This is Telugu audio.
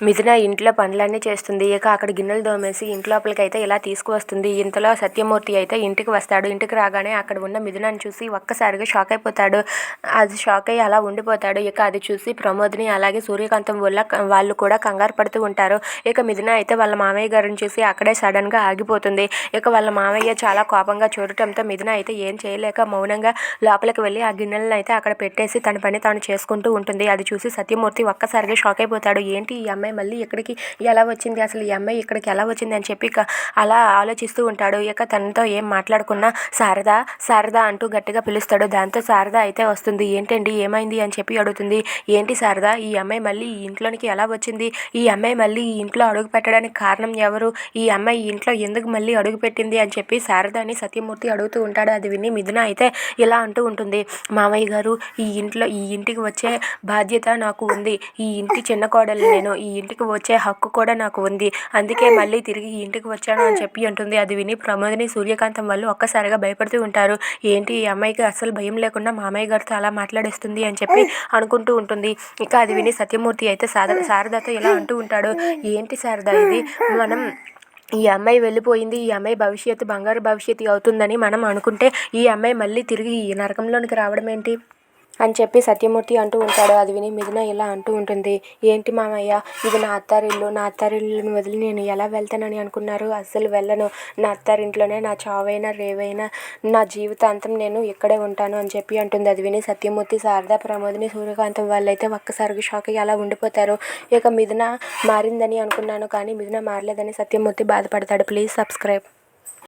మిథున ఇంట్లో పనులన్నీ చేస్తుంది. ఇక అక్కడ గిన్నెలు దోమేసి ఇంట్లోపలికైతే అయితే ఇలా తీసుకువస్తుంది. ఇంతలో సత్యమూర్తి అయితే ఇంటికి వస్తాడు. ఇంటికి రాగానే అక్కడ ఉన్న మిథునని చూసి ఒక్కసారిగా షాక్ అయిపోతాడు. అది షాక్ అయ్యి అలా ఉండిపోతాడు. ఇక అది చూసి ప్రమోద్ని అలాగే సూర్యకాంతం వల్ల వాళ్ళు కూడా కంగారు పడుతూ ఉంటారు. ఇక మిథున అయితే వాళ్ళ మామయ్య గారిని చూసి అక్కడే సడన్గా ఆగిపోతుంది. ఇక వాళ్ళ మామయ్య చాలా కోపంగా చూడటంతో మిథున అయితే ఏం చేయలేక మౌనంగా లోపలికి వెళ్ళి ఆ గిన్నెలను అయితే అక్కడ పెట్టేసి తన పని తాను చేసుకుంటూ ఉంటుంది. అది చూసి సత్యమూర్తి ఒక్కసారిగా షాక్ అయిపోతాడు. ఏంటి ఈ అమ్మాయి అమ్మాయి మళ్ళీ ఇక్కడికి ఎలా వచ్చింది అసలు ఈ అమ్మాయి ఇక్కడికి ఎలా వచ్చింది అని చెప్పి ఇక అలా ఆలోచిస్తూ ఉంటాడు. ఇక తనతో ఏం మాట్లాడకున్నా శారదా శారదా అంటూ గట్టిగా పిలుస్తాడు. దాంతో శారద అయితే వస్తుంది. ఏంటండి ఏమైంది? అని చెప్పి అడుగుతుంది. ఏంటి శారదా ఈ అమ్మాయి మళ్ళీ ఈ ఇంట్లోనికి ఎలా వచ్చింది? ఈ అమ్మాయి మళ్ళీ ఈ ఇంట్లో అడుగు పెట్టడానికి కారణం ఎవరు? ఈ అమ్మాయి ఈ ఇంట్లో ఎందుకు మళ్ళీ అడుగు పెట్టింది? అని చెప్పి శారదాని సత్యమూర్తి అడుగుతూ ఉంటాడు. అది విని మిథున అయితే ఇలా అంటూ ఉంటుంది. మామయ్య గారు ఈ ఇంట్లో ఈ ఇంటికి వచ్చే బాధ్యత నాకు ఉంది. ఈ ఇంటి చిన్న కోడలు నేను ఈ ఇంటికి వచ్చే హక్కు కూడా నాకు ఉంది. అందుకే మళ్ళీ తిరిగి ఇంటికి వచ్చాను అని చెప్పి అంటుంది. అది విని ప్రమోదిని సూర్యకాంతం వాళ్ళు ఒక్కసారిగా భయపడుతూ ఉంటారు. ఏంటి ఈ అమ్మాయికి అసలు భయం లేకుండా మామయ్య గారితో అలా మాట్లాడేస్తుంది అని చెప్పి అనుకుంటూ ఉంటుంది. ఇక అది విని సత్యమూర్తి అయితే సార శారదతో ఇలా అంటూ ఉంటాడు. ఏంటి శారద ఇది? మనం ఈ అమ్మాయి వెళ్ళిపోయింది. ఈ అమ్మాయి భవిష్యత్తు బంగారు భవిష్యత్తు అవుతుందని మనం అనుకుంటే ఈ అమ్మాయి మళ్ళీ తిరిగి ఈ నరకంలోనికి రావడం ఏంటి అని చెప్పి సత్యమూర్తి అంటూ ఉంటాడు. అది విని మిథున ఇలా అంటూ ఉంటుంది. ఏంటి మామయ్య ఇది నా అత్తారిల్లు. నా అత్తారిల్లుని వదిలి నేను ఎలా వెళ్తానని అనుకున్నారు? అస్సలు వెళ్ళను. నా అత్తారింట్లోనే నా చావైనా రేవైనా నా జీవితాంతం నేను ఇక్కడే ఉంటాను అని చెప్పి అంటుంది. అది విని సత్యమూర్తి శారదా ప్రమోదిని సూర్యకాంతం వాళ్ళైతే ఒక్కసారిగా షాక్ అయ్యి అలా ఉండిపోతారు. ఇక మిథున మారిందని అనుకున్నాను కానీ మిథున మారలేదని సత్యమూర్తి బాధపడతాడు. Please subscribe.